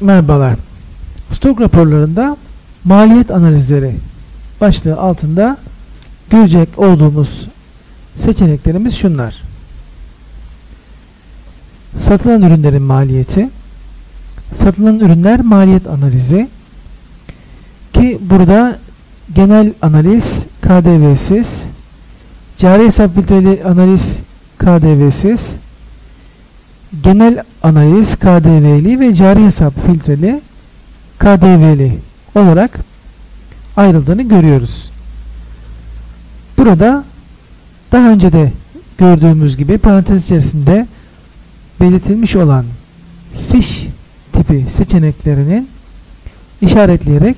Merhabalar. Stok raporlarında maliyet analizleri başlığı altında görecek olduğumuz seçeneklerimiz şunlar. Satılan ürünlerin maliyeti, satılan ürünler maliyet analizi ki burada genel analiz KDV'siz, cari hesap filtreli analiz KDV'siz, genel analiz KDV'li ve cari hesap filtreli KDV'li olarak ayrıldığını görüyoruz. Burada daha önce de gördüğümüz gibi parantez içerisinde belirtilmiş olan fiş tipi seçeneklerinin işaretleyerek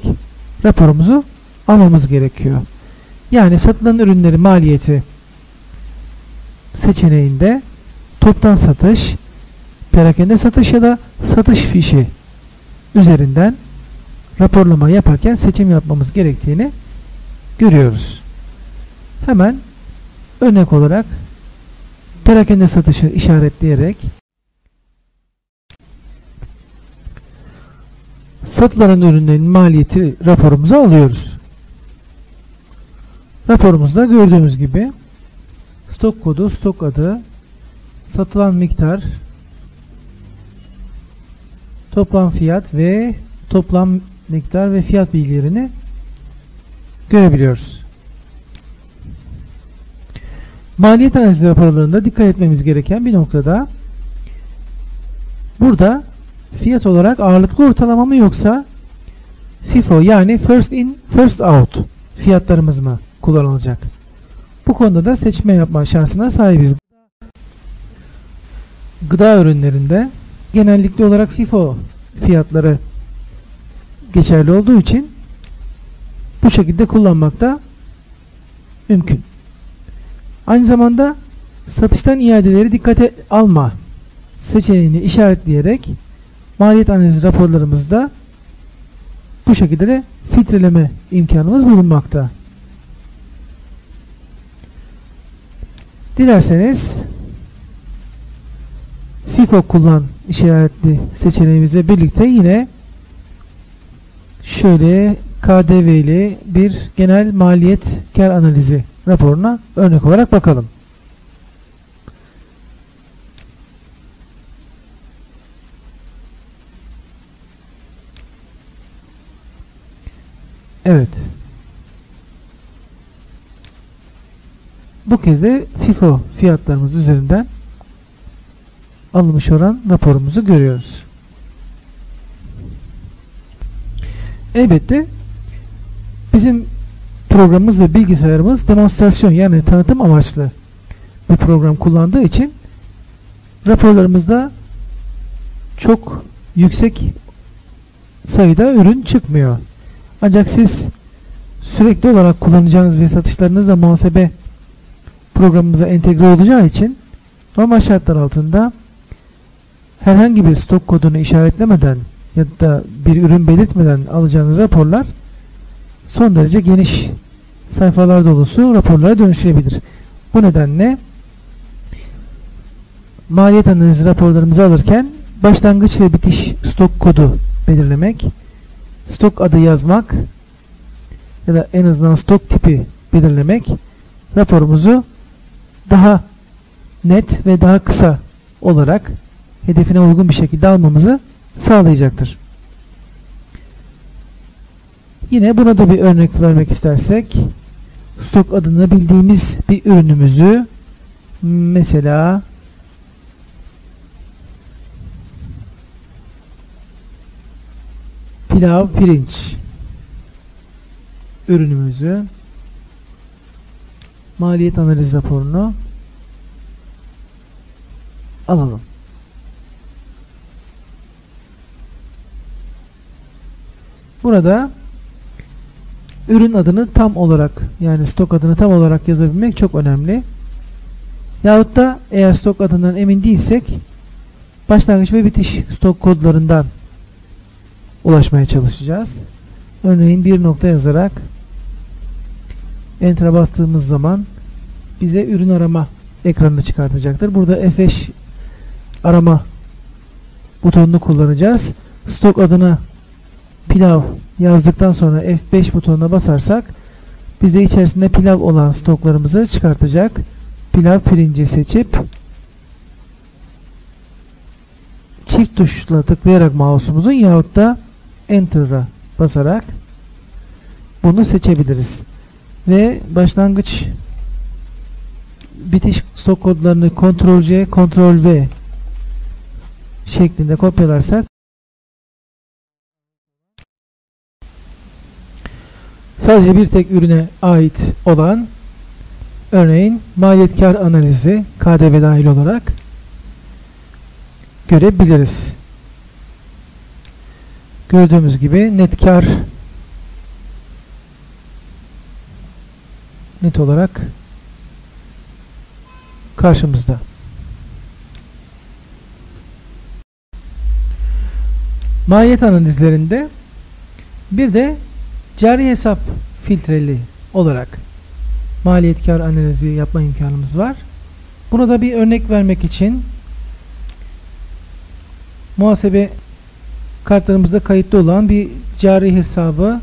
raporumuzu almamız gerekiyor. Yani satılan ürünlerin maliyeti seçeneğinde toptan satış, perakende satış ya da satış fişi üzerinden raporlama yaparken seçim yapmamız gerektiğini görüyoruz. Hemen örnek olarak perakende satışı işaretleyerek satılan ürünlerin maliyeti raporumuza alıyoruz. Raporumuzda gördüğümüz gibi stok kodu, stok adı, satılan miktar, toplam fiyat ve toplam miktar ve fiyat bilgilerini görebiliyoruz. Maliyet analizi raporlarında dikkat etmemiz gereken bir noktada burada fiyat olarak ağırlıklı ortalama mı yoksa FIFO yani first in first out fiyatlarımız mı kullanılacak? Bu konuda da seçme yapma şansına sahibiz. Gıda ürünlerinde genellikle olarak FIFO fiyatları geçerli olduğu için bu şekilde kullanmak da mümkün. Aynı zamanda satıştan iadeleri dikkate alma seçeneğini işaretleyerek maliyet analizi raporlarımızda bu şekilde de filtreleme imkanımız bulunmakta. Dilerseniz FIFO kullan işaretli seçeneğimizle birlikte yine şöyle KDV ile bir genel maliyet kar analizi raporuna örnek olarak bakalım. Evet. Bu kez de FIFO fiyatlarımız üzerinden alınmış olan raporumuzu görüyoruz. Elbette bizim programımız ve bilgisayarımız demonstrasyon yani tanıtım amaçlı bir program kullandığı için raporlarımızda çok yüksek sayıda ürün çıkmıyor. Ancak siz sürekli olarak kullanacağınız ve satışlarınızla muhasebe programımıza entegre olacağı için normal şartlar altında herhangi bir stok kodunu işaretlemeden ya da bir ürün belirtmeden alacağınız raporlar son derece geniş sayfalar dolusu raporlara dönüşebilir. Bu nedenle maliyet analizi raporlarımızı alırken başlangıç ve bitiş stok kodu belirlemek, stok adı yazmak ya da en azından stok tipi belirlemek raporumuzu daha net ve daha kısa olarak hedefine uygun bir şekilde almamızı sağlayacaktır. Yine buna da bir örnek vermek istersek stok adını bildiğimiz bir ürünümüzü mesela pilav pirinç ürünümüzü maliyet analiz raporunu alalım. Burada ürün adını tam olarak yani stok adını tam olarak yazabilmek çok önemli. Yahut da eğer stok adından emin değilsek başlangıç ve bitiş stok kodlarından ulaşmaya çalışacağız. Örneğin bir nokta yazarak Enter'a bastığımız zaman bize ürün arama ekranını çıkartacaktır. Burada F5 arama butonunu kullanacağız. stok adına pilav yazdıktan sonra F5 butonuna basarsak bize içerisinde pilav olan stoklarımızı çıkartacak. Pilav pirinci seçip çift tuşla tıklayarak mouse'umuzun yahut da Enter'a basarak bunu seçebiliriz. Ve başlangıç bitiş stok kodlarını Ctrl C, Ctrl V şeklinde kopyalarsak sadece bir tek ürüne ait olan örneğin maliyet kar analizi KDV dahil olarak görebiliriz. Gördüğümüz gibi net kar net olarak karşımızda. Maliyet analizlerinde bir de cari hesap filtreli olarak maliyet kar analizi yapma imkanımız var. Buna da bir örnek vermek için muhasebe kartlarımızda kayıtlı olan bir cari hesabı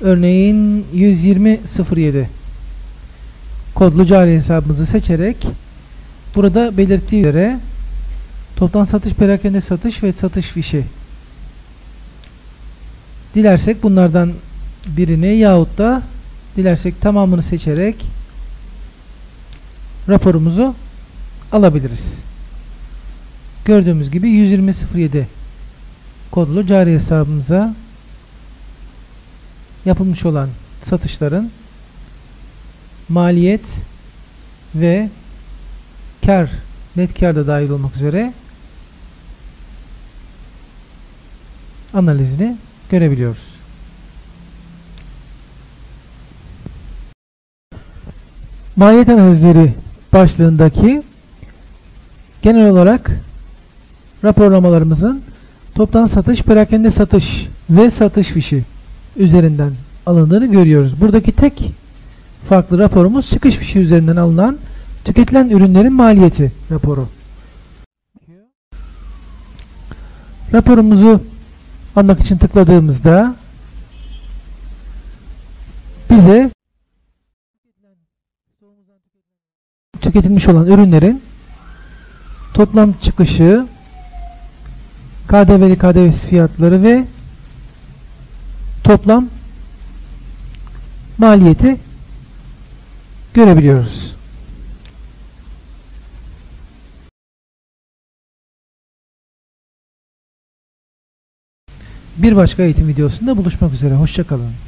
örneğin 12007 kodlu cari hesabımızı seçerek burada belirttiği üzere toptan satış, perakende satış ve satış fişi dilersek bunlardan birini yahut da dilersek tamamını seçerek raporumuzu alabiliriz. Gördüğümüz gibi 120.07 kodlu cari hesabımıza yapılmış olan satışların maliyet ve kar, net kar da dahil olmak üzere analizini görebiliyoruz. Maliyet analizleri başlığındaki genel olarak raporlamalarımızın toptan satış, perakende satış ve satış fişi üzerinden alındığını görüyoruz. Buradaki tek farklı raporumuz çıkış fişi üzerinden alınan tüketilen ürünlerin maliyeti raporu. Raporumuzu almak için tıkladığımızda bize tüketilmiş olan ürünlerin toplam çıkışı, KDV'li KDV'siz fiyatları ve toplam maliyeti görebiliyoruz. Bir başka eğitim videosunda buluşmak üzere. Hoşçakalın.